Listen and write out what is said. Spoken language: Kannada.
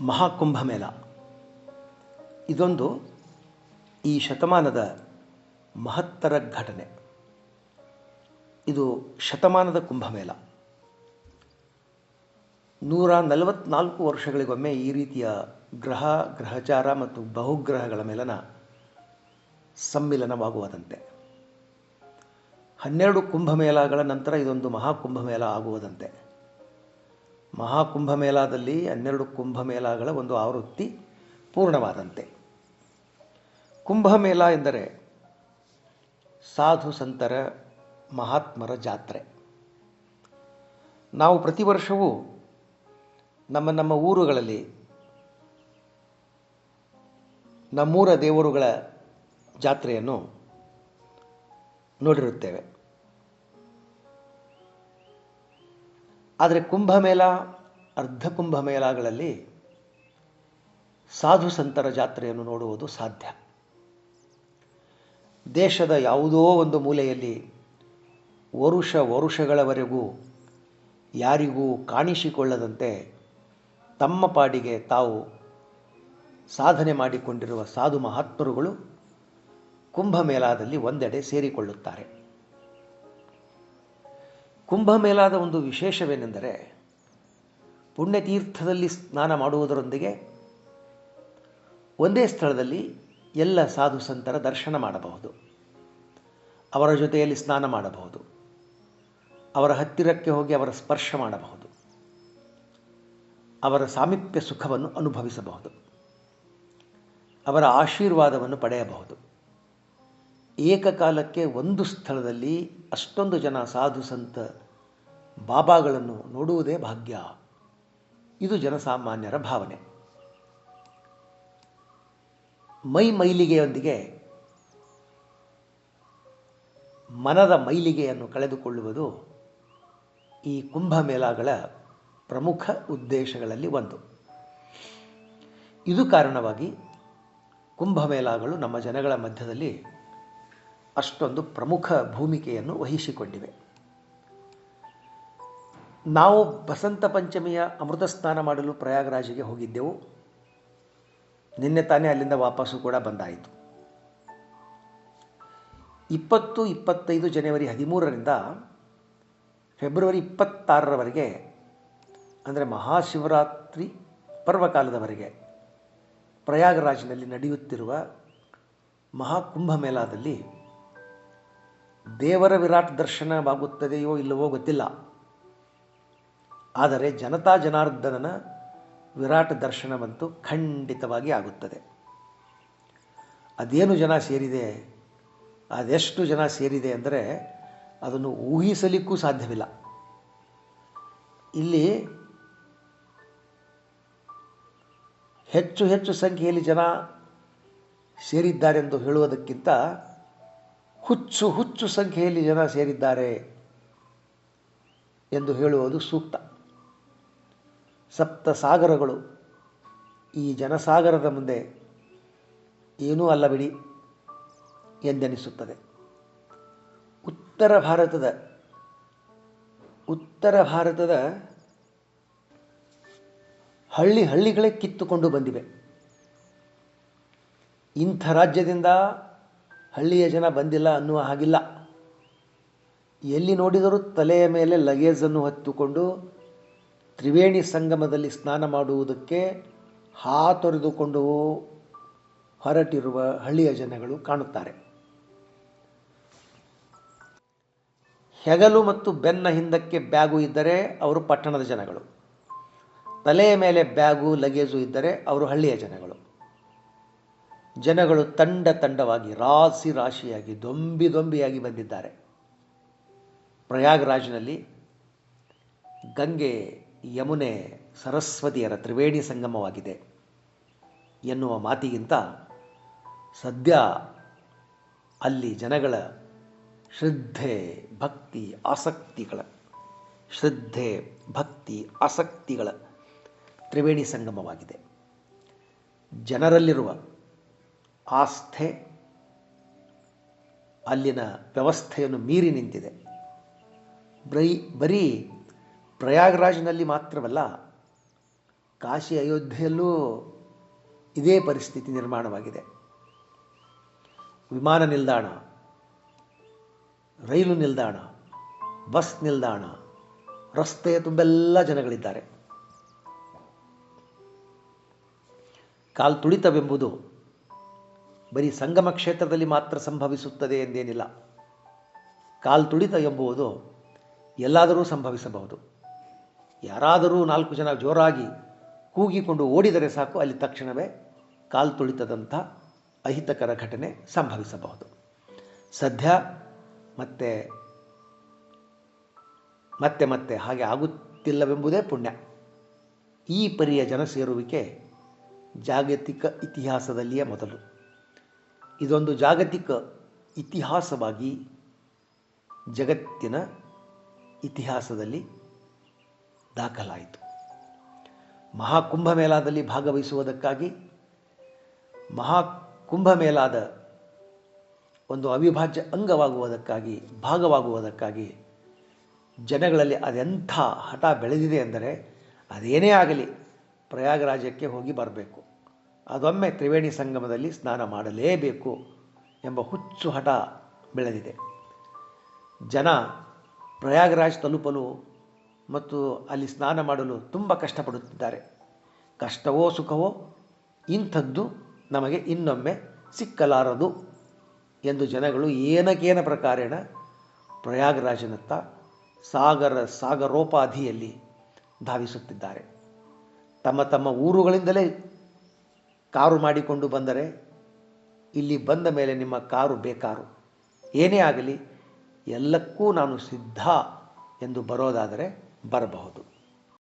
ಮಹಾಕುಂಭಮೇಳ. ಇದೊಂದು ಈ ಶತಮಾನದ ಮಹತ್ತರ ಘಟನೆ. ಇದು ಶತಮಾನದ ಕುಂಭಮೇಳ. ನೂರ ನಲವತ್ನಾಲ್ಕು ವರ್ಷಗಳಿಗೊಮ್ಮೆ ಈ ರೀತಿಯ ಗ್ರಹ, ಗ್ರಹಚಾರ ಮತ್ತು ಬಹುಗ್ರಹಗಳ ಮೇಲನ ಸಮ್ಮಿಲನವಾಗುವುದಂತೆ. ಹನ್ನೆರಡು ಕುಂಭಮೇಳಗಳ ನಂತರ ಇದೊಂದು ಮಹಾಕುಂಭಮೇಳ ಆಗುವುದಂತೆ. ಮಹಾಕುಂಭಮೇಳದಲ್ಲಿ ಹನ್ನೆರಡು ಕುಂಭಮೇಳಗಳ ಒಂದು ಆವೃತ್ತಿ ಪೂರ್ಣವಾದಂತೆ. ಕುಂಭಮೇಳ ಎಂದರೆ ಸಾಧು ಸಂತರ ಮಹಾತ್ಮರ ಜಾತ್ರೆ. ನಾವು ಪ್ರತಿ ವರ್ಷವೂ ನಮ್ಮ ನಮ್ಮ ಊರುಗಳಲ್ಲಿ ನಮ್ಮೂರ ದೇವರುಗಳ ಜಾತ್ರೆಯನ್ನು ನೋಡಿರುತ್ತೇವೆ. ಆದರೆ ಕುಂಭಮೇಳ, ಅರ್ಧ ಕುಂಭಮೇಳಗಳಲ್ಲಿ ಸಾಧು ಸಂತರ ಜಾತ್ರೆಯನ್ನು ನೋಡುವುದು ಸಾಧ್ಯ. ದೇಶದ ಯಾವುದೋ ಒಂದು ಮೂಲೆಯಲ್ಲಿ ವರುಷ ವರುಷಗಳವರೆಗೂ ಯಾರಿಗೂ ಕಾಣಿಸಿಕೊಳ್ಳದಂತೆ ತಮ್ಮ ಪಾಡಿಗೆ ತಾವು ಸಾಧನೆ ಮಾಡಿಕೊಂಡಿರುವ ಸಾಧು ಮಹಾತ್ಮರುಗಳು ಕುಂಭಮೇಳದಲ್ಲಿ ಒಂದೆಡೆ ಸೇರಿಕೊಳ್ಳುತ್ತಾರೆ. ಕುಂಭಮೇಳದ ಒಂದು ವಿಶೇಷವೇನೆಂದರೆ ಪುಣ್ಯತೀರ್ಥದಲ್ಲಿ ಸ್ನಾನ ಮಾಡುವುದರೊಂದಿಗೆ ಒಂದೇ ಸ್ಥಳದಲ್ಲಿ ಎಲ್ಲ ಸಾಧು ಸಂತರ ದರ್ಶನ ಮಾಡಬಹುದು. ಅವರ ಜೊತೆಯಲ್ಲಿ ಸ್ನಾನ ಮಾಡಬಹುದು. ಅವರ ಹತ್ತಿರಕ್ಕೆ ಹೋಗಿ ಅವರ ಸ್ಪರ್ಶ ಮಾಡಬಹುದು. ಅವರ ಸಾಮೀಪ್ಯ ಸುಖವನ್ನು ಅನುಭವಿಸಬಹುದು. ಅವರ ಆಶೀರ್ವಾದವನ್ನು ಪಡೆಯಬಹುದು. ಏಕಕಾಲಕ್ಕೆ ಒಂದು ಸ್ಥಳದಲ್ಲಿ ಅಷ್ಟೊಂದು ಜನ ಸಾಧು ಸಂತ ಬಾಬಾಗಳನ್ನು ನೋಡುವುದೇ ಭಾಗ್ಯ. ಇದು ಜನಸಾಮಾನ್ಯರ ಭಾವನೆ. ಮೈ ಮೈಲಿಗೆಯೊಂದಿಗೆ ಮನದ ಮೈಲಿಗೆಯನ್ನು ಕಳೆದುಕೊಳ್ಳುವುದು ಈ ಕುಂಭಮೇಳಗಳ ಪ್ರಮುಖ ಉದ್ದೇಶಗಳಲ್ಲಿ ಒಂದು. ಇದು ಕಾರಣವಾಗಿ ಕುಂಭಮೇಳಗಳು ನಮ್ಮ ಜನಗಳ ಮಧ್ಯದಲ್ಲಿ ಅಷ್ಟೊಂದು ಪ್ರಮುಖ ಭೂಮಿಕೆಯನ್ನು ವಹಿಸಿಕೊಂಡಿವೆ. ನಾವು ಬಸಂತ ಪಂಚಮಿಯ ಅಮೃತ ಸ್ನಾನ ಮಾಡಲು ಪ್ರಯಾಗರಾಜಿಗೆ ಹೋಗಿದ್ದೆವು. ನಿನ್ನೆ ತಾನೇ ಅಲ್ಲಿಂದ ವಾಪಸ್ಸು ಕೂಡ ಬಂದಾಯಿತು. ಇಪ್ಪತ್ತು, ಇಪ್ಪತ್ತೈದು ಜನವರಿ ಹದಿಮೂರರಿಂದ ಫೆಬ್ರವರಿ ಇಪ್ಪತ್ತಾರರವರೆಗೆ, ಅಂದರೆ ಮಹಾಶಿವರಾತ್ರಿ ಪರ್ವಕಾಲದವರೆಗೆ ಪ್ರಯಾಗರಾಜಿನಲ್ಲಿ ನಡೆಯುತ್ತಿರುವ ಮಹಾಕುಂಭಮೇಳದಲ್ಲಿ ದೇವರ ವಿರಾಟ್ ದರ್ಶನವಾಗುತ್ತದೆಯೋ ಇಲ್ಲವೋ ಗೊತ್ತಿಲ್ಲ. ಆದರೆ ಜನತಾ ಜನಾರ್ದನನ ವಿರಾಟ್ ದರ್ಶನವಂತೂ ಖಂಡಿತವಾಗಿ ಆಗುತ್ತದೆ. ಅದೇನು ಜನ ಸೇರಿದೆ, ಅದೆಷ್ಟು ಜನ ಸೇರಿದೆ ಅಂದರೆ ಅದನ್ನು ಊಹಿಸಲಿಕ್ಕೂ ಸಾಧ್ಯವಿಲ್ಲ. ಇಲ್ಲಿ ಹೆಚ್ಚು ಹೆಚ್ಚು ಸಂಖ್ಯೆಯಲ್ಲಿ ಜನ ಸೇರಿದ್ದಾರೆಂದು ಹೇಳುವುದಕ್ಕಿಂತ ಹುಚ್ಚು ಹುಚ್ಚು ಸಂಖ್ಯೆಯಲ್ಲಿ ಜನ ಸೇರಿದ್ದಾರೆ ಎಂದು ಹೇಳುವುದು ಸೂಕ್ತ. ಸಪ್ತ ಸಾಗರಗಳು ಈ ಜನಸಾಗರದ ಮುಂದೆ ಏನೂ ಅಲ್ಲ ಬಿಡಿ ಎಂದೆನಿಸುತ್ತದೆ. ಉತ್ತರ ಭಾರತದ ಉತ್ತರ ಭಾರತದ ಹಳ್ಳಿ ಹಳ್ಳಿಗಳೇ ಕಿತ್ತುಕೊಂಡು ಬಂದಿವೆ. ಇಂಥ ರಾಜ್ಯದಿಂದ ಹಳ್ಳಿಯ ಜನ ಬಂದಿಲ್ಲ ಅನ್ನುವ ಹಾಗಿಲ್ಲ. ಎಲ್ಲಿ ನೋಡಿದರೂ ತಲೆಯ ಮೇಲೆ ಲಗೇಜನ್ನು ಹೊತ್ತುಕೊಂಡು ತ್ರಿವೇಣಿ ಸಂಗಮದಲ್ಲಿ ಸ್ನಾನ ಮಾಡುವುದಕ್ಕೆ ಹಾತೊರೆದುಕೊಂಡು ಹೊರಟಿರುವ ಹಳ್ಳಿಯ ಜನಗಳು ಕಾಣುತ್ತಾರೆ. ಹೆಗಲು ಮತ್ತು ಬೆನ್ನ ಹಿಂದಕ್ಕೆ ಬ್ಯಾಗು ಇದ್ದರೆ ಅವರು ಪಟ್ಟಣದ ಜನಗಳು. ತಲೆಯ ಮೇಲೆ ಬ್ಯಾಗು, ಲಗೇಜು ಇದ್ದರೆ ಅವರು ಹಳ್ಳಿಯ ಜನಗಳು. ಜನಗಳು ತಂಡ ತಂಡವಾಗಿ ರಾಶಿ ರಾಶಿಯಾಗಿ, ದೊಂಬಿ ದೊಂಬಿಯಾಗಿ ಬಂದಿದ್ದಾರೆ. ಪ್ರಯಾಗ್ರಾಜ್ನಲ್ಲಿ ಗಂಗೆ ಯಮುನೆ ಸರಸ್ವತಿಯರ ತ್ರಿವೇಣಿ ಸಂಗಮವಾಗಿದೆ ಎನ್ನುವ ಮಾತಿಗಿಂತ ಸದ್ಯ ಅಲ್ಲಿ ಜನಗಳ ಶ್ರದ್ಧೆ, ಭಕ್ತಿ, ಆಸಕ್ತಿಗಳ, ಶ್ರದ್ಧೆ, ಭಕ್ತಿ, ಆಸಕ್ತಿಗಳ ತ್ರಿವೇಣಿ ಸಂಗಮವಾಗಿದೆ. ಜನರಲ್ಲಿರುವ ಆಸ್ಥೆ, ಅಲ್ಲಿನ ವ್ಯವಸ್ಥೆಯನ್ನು ಮೀರಿ ನಿಂತಿದೆ. ಬರೀ ಬರೀ ಪ್ರಯಾಗ್ರಾಜ್ನಲ್ಲಿ ಮಾತ್ರವಲ್ಲ, ಕಾಶಿ ಅಯೋಧ್ಯೆಯಲ್ಲೂ ಇದೇ ಪರಿಸ್ಥಿತಿ ನಿರ್ಮಾಣವಾಗಿದೆ. ವಿಮಾನ ನಿಲ್ದಾಣ, ರೈಲು ನಿಲ್ದಾಣ, ಬಸ್ ನಿಲ್ದಾಣ, ರಸ್ತೆಯ ತುಂಬೆಲ್ಲ ಜನಗಳಿದ್ದಾರೆ. ಕಾಲ್ ತುಳಿತವೆಂಬುದು ಬರೀ ಸಂಗಮ ಕ್ಷೇತ್ರದಲ್ಲಿ ಮಾತ್ರ ಸಂಭವಿಸುತ್ತದೆ ಎಂದೇನಿಲ್ಲ. ಕಾಲ್ ತುಳಿತ ಎಂಬುವುದು ಎಲ್ಲಾದರೂ ಸಂಭವಿಸಬಹುದು. ಯಾರಾದರೂ ನಾಲ್ಕು ಜನ ಜೋರಾಗಿ ಕೂಗಿಕೊಂಡು ಓಡಿದರೆ ಸಾಕು, ಅಲ್ಲಿ ತಕ್ಷಣವೇ ಕಾಲ್ ತುಳಿತದಂಥ ಅಹಿತಕರ ಘಟನೆ ಸಂಭವಿಸಬಹುದು. ಸದ್ಯ ಮತ್ತೆ ಮತ್ತೆ ಮತ್ತೆ ಹಾಗೆ ಆಗುತ್ತಿಲ್ಲವೆಂಬುದೇ ಪುಣ್ಯ. ಈ ಪರಿಯ ಜನ ಸೇರುವಿಕೆ ಜಾಗತಿಕ ಇತಿಹಾಸದಲ್ಲಿಯೇ ಮೊದಲು. ಇದೊಂದು ಜಾಗತಿಕ ಇತಿಹಾಸವಾಗಿ ಜಗತ್ತಿನ ಇತಿಹಾಸದಲ್ಲಿ ದಾಖಲಾಯಿತು. ಮಹಾಕುಂಭಮೇಳದಲ್ಲಿ ಭಾಗವಹಿಸುವುದಕ್ಕಾಗಿ ಮಹಾಕುಂಭಮೇಳದ ಒಂದು ಅವಿಭಾಜ್ಯ ಅಂಗವಾಗುವುದಕ್ಕಾಗಿ, ಭಾಗವಾಗುವುದಕ್ಕಾಗಿ ಜನಗಳಲ್ಲಿ ಅದೆಂಥ ಹಠ ಬೆಳೆದಿದೆ ಎಂದರೆ ಅದೇನೇ ಆಗಲಿ ಪ್ರಯಾಗರಾಜಕ್ಕೆ ಹೋಗಿ ಬರಬೇಕು. ಅದೊಮ್ಮೆ ತ್ರಿವೇಣಿ ಸಂಗಮದಲ್ಲಿ ಸ್ನಾನ ಮಾಡಲೇಬೇಕು ಎಂಬ ಹುಚ್ಚು ಹಠ ಬೆಳೆದಿದೆ. ಜನ ಪ್ರಯಾಗರಾಜ್ ತಲುಪಲು ಮತ್ತು ಅಲ್ಲಿ ಸ್ನಾನ ಮಾಡಲು ತುಂಬ ಕಷ್ಟಪಡುತ್ತಿದ್ದಾರೆ. ಕಷ್ಟವೋ ಸುಖವೋ ಇಂಥದ್ದು ನಮಗೆ ಇನ್ನೊಮ್ಮೆ ಸಿಕ್ಕಲಾರದು ಎಂದು ಜನಗಳು ಏನಕೇನ ಪ್ರಕಾರೇಣ ಪ್ರಯಾಗರಾಜನತ್ತ ಸಾಗರ ಸಾಗರೋಪಾಧಿಯಲ್ಲಿ ಧಾವಿಸುತ್ತಿದ್ದಾರೆ. ತಮ್ಮ ತಮ್ಮ ಊರುಗಳಿಂದಲೇ ಕಾರು ಮಾಡಿಕೊಂಡು ಬಂದರೆ ಇಲ್ಲಿ ಬಂದ ಮೇಲೆ ನಿಮ್ಮ ಕಾರು ಬೇಕಾರು. ಏನೇ ಆಗಲಿ ಎಲ್ಲಕ್ಕೂ ನಾನು ಸಿದ್ಧ ಎಂದು ಬರೋದಾದರೆ ಬರಬಹುದು.